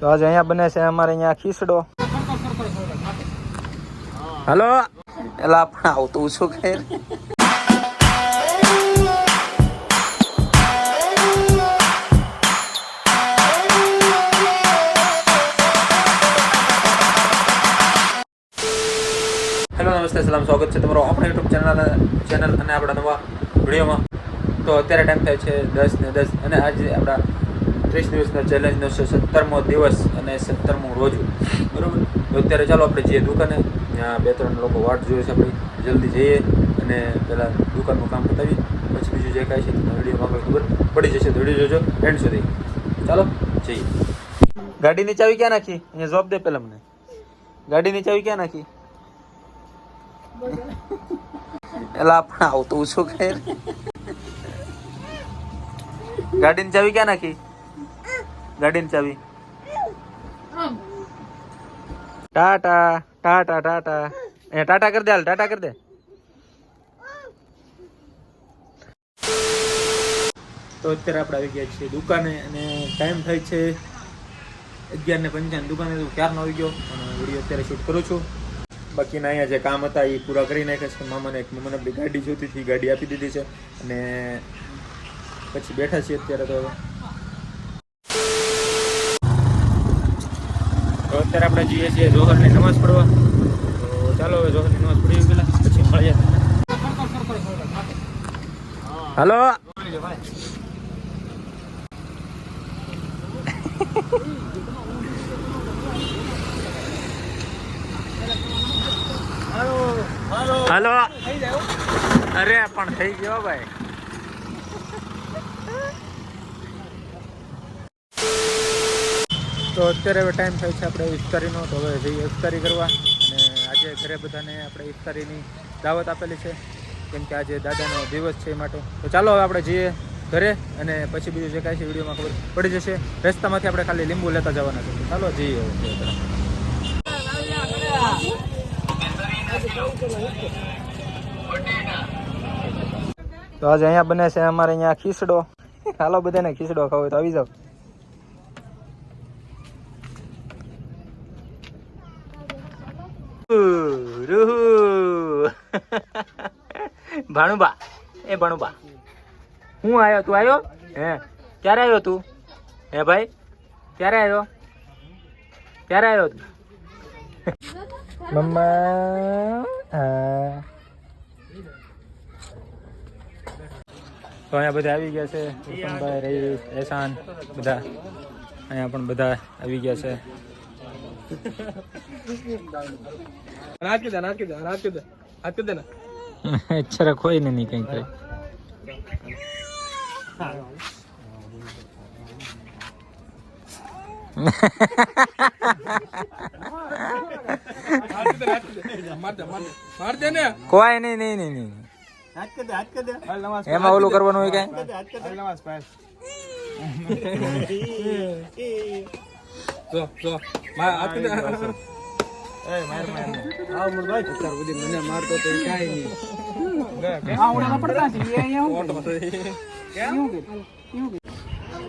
તો આજે અહીંયા બને છે અમારે અહીંયા ખીસડો હલો? એલા, પણ આવતું શું કે? હેલો, નમસ્તે, સલામ, સ્વાગત છે તમારો આપણા યુટ્યુબ ચેનલ ચેનલ અને આપણા નવા વિડીયોમાં. તો અત્યારે ટાઈમ થાય છે દસ ને દસ, અને આજે આપણા ત્રીસ દિવસના ચેલેન્જનો છે સત્તરમો દિવસ અને સત્તરમું રોજુ. બરાબર? તો અત્યારે ચાલો આપણે જઈએ દુકાને. ત્યાં બે ત્રણ લોકો વાટ જોઈએ છે આપણી. જલ્દી જઈએ અને પહેલાં દુકાનનું કામ પતાવી પછી બીજું જે કાંઈ છે, તમને વિડીયોમાં આગળ ખબર પડી જશે. તો વીડિયો જોજો એન્ડ સુધી. ચાલો, જઈએ. ગાડીની ચાવી ક્યાં નાખી? અહીંયા જોબ દે પહેલાં મને. ગાડીની ચાવી ક્યાં નાખી? એલા, પણ આવતું શું કે ગાડીની ચાવી ક્યાં નાખી? ગાડીની ચાવી. ટાટા ટાટા ટાટા. એ ટાટા કરી દે હાલ ટાટા કરી દે. તો અત્યારે આપણે આવી ગયા છીએ દુકાને અને ટાઈમ થાય છે અગિયાર ને પંચાવન. દુકાને તો ક્યારનો આવી ગયો અને વીડિયો અત્યારે શૂટ કરું છું. બાકીના અહીંયા જે કામ હતા એ પૂરા કરી નાખ્યા છે. મામાને એક મામાને આપણી ગાડી જોતી હતી ગાડી આપી દીધી છે. અને પછી બેઠા છીએ અત્યારે તો. હવે તો અત્યારે આપણે જઈએ છીએ જોહરની નમાઝ પડવા તો ચાલો હવે જોહરની નમાઝ પડી પેલા પછી મળીએ. હલો. હલો. અરે, પણ થઈ ગયો ભાઈ. તો અત્યારે હવે ટાઈમ થાય છે આપણે ઇફતારીનો તો હવે જઈએ ઇફતારી કરવા. અને આજે ઘરે બધાને આપણે ઇફતારીની દાવત આપેલી છે. કેમ કે આજે દાદાનો દિવસ છે એ માટે. તો ચાલો હવે આપણે જઈએ ઘરે અને પછી બીજું જે કાંઈ છે વિડીયોમાં ખબર પડી જશે. રસ્તામાંથી આપણે ખાલી લીંબુ લેતા જવાના છે. ચાલો જઈએ તો આજે અહીંયા બને છે અમારે અહીંયા ખીસડો હાલો બધાને ખીસડો ખાવો તો આવી જાઓ. રૂહુ. ભણુબા. એ ભણુબા. હું આવ્યો તું આવ્યો હે. ક્યારે આવ્યો તું? હે ભાઈ? ક્યારે આવ્યો ક્યારે આવ્યો તું? મમ્મા તો અહીંયા બધા આવી ગયા છે. ઉત્તમભાઈ રહીશ એસાન બધા. અહીંયા પણ બધા આવી ગયા છે. અનાજ કે દે અનાજ કે દે અનાજ કે દે હાથ કે દે ના અચ્છા કોઈ ને નહીં કઈ કઈ હાથ કે દે હાથ કે દે માર દે માર દે માર દે ને કોઈ નહીં નહીં નહીં નહીં હાથ કે દે હાથ કે દે હાલ નમાઝ એમાં ઓલું કરવાનું હોય કઈ જો જો. માર હાથ કે એ માર માર આવ મુર ભાઈ. તાર બધી મને મારતો તો કાઈ નહીં. આ ઓડા પડતા છે? એ અહીંયા કેમ?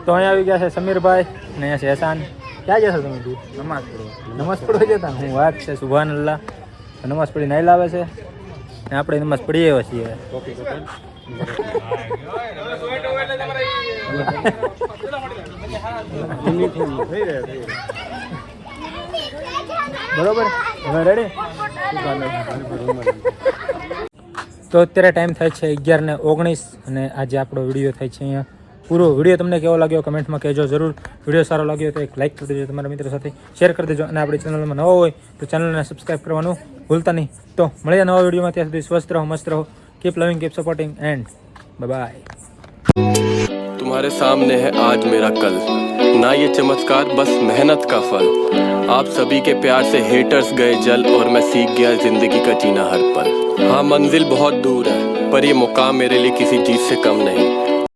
તો અહીંયા આવી ગયા છે સમીરભાઈ ને અહીંયા છે એસાન ક્યાં જશો તમે તું? નમાઝ પડવા નમાઝ પડવા જતા હું વાત છે સુભાન અલ્લાહ નમાઝ પડી નાઈ લાવે છે. ને આપણે નમાઝ પડી આવ્યા છીએ. બરોબર? હવે રેડી તો અત્યારે ટાઈમ થાય છે અગિયાર ને ઓગણીસ અને આજે આપણો વીડિયો થાય છે અહીંયા પૂરો. વીડિયો તમને કેવો લાગ્યો કમેન્ટમાં કહેજો જરૂર. વીડિયો સારો લાગ્યો તો એક લાઇક કરી દેજો તમારા મિત્રો સાથે. શેર કરી દેજો અને આપણી ચેનલમાં નવો હોય તો ચેનલને સબસ્ક્રાઈબ કરવાનું ભૂલતા નહીં. તો મળીએ નવા વિડીયોમાં. ત્યાં સુધી સ્વસ્થ રહો, મસ્ત રહો. કીપ લવિંગ કીપ સપોર્ટિંગ એન્ડ બાય तुम्हारे सामने है आज मेरा कल। ना ये चमत्कार, बस मेहनत का फल। आप सभी के प्यार से हेटर्स गए जल और मैं सीख गया ज़िंदगी का जीना हर पल। हाँ मंजिल बहुत दूर है, पर ये मुकाम मेरे लिए किसी चीज़ से कम नहीं।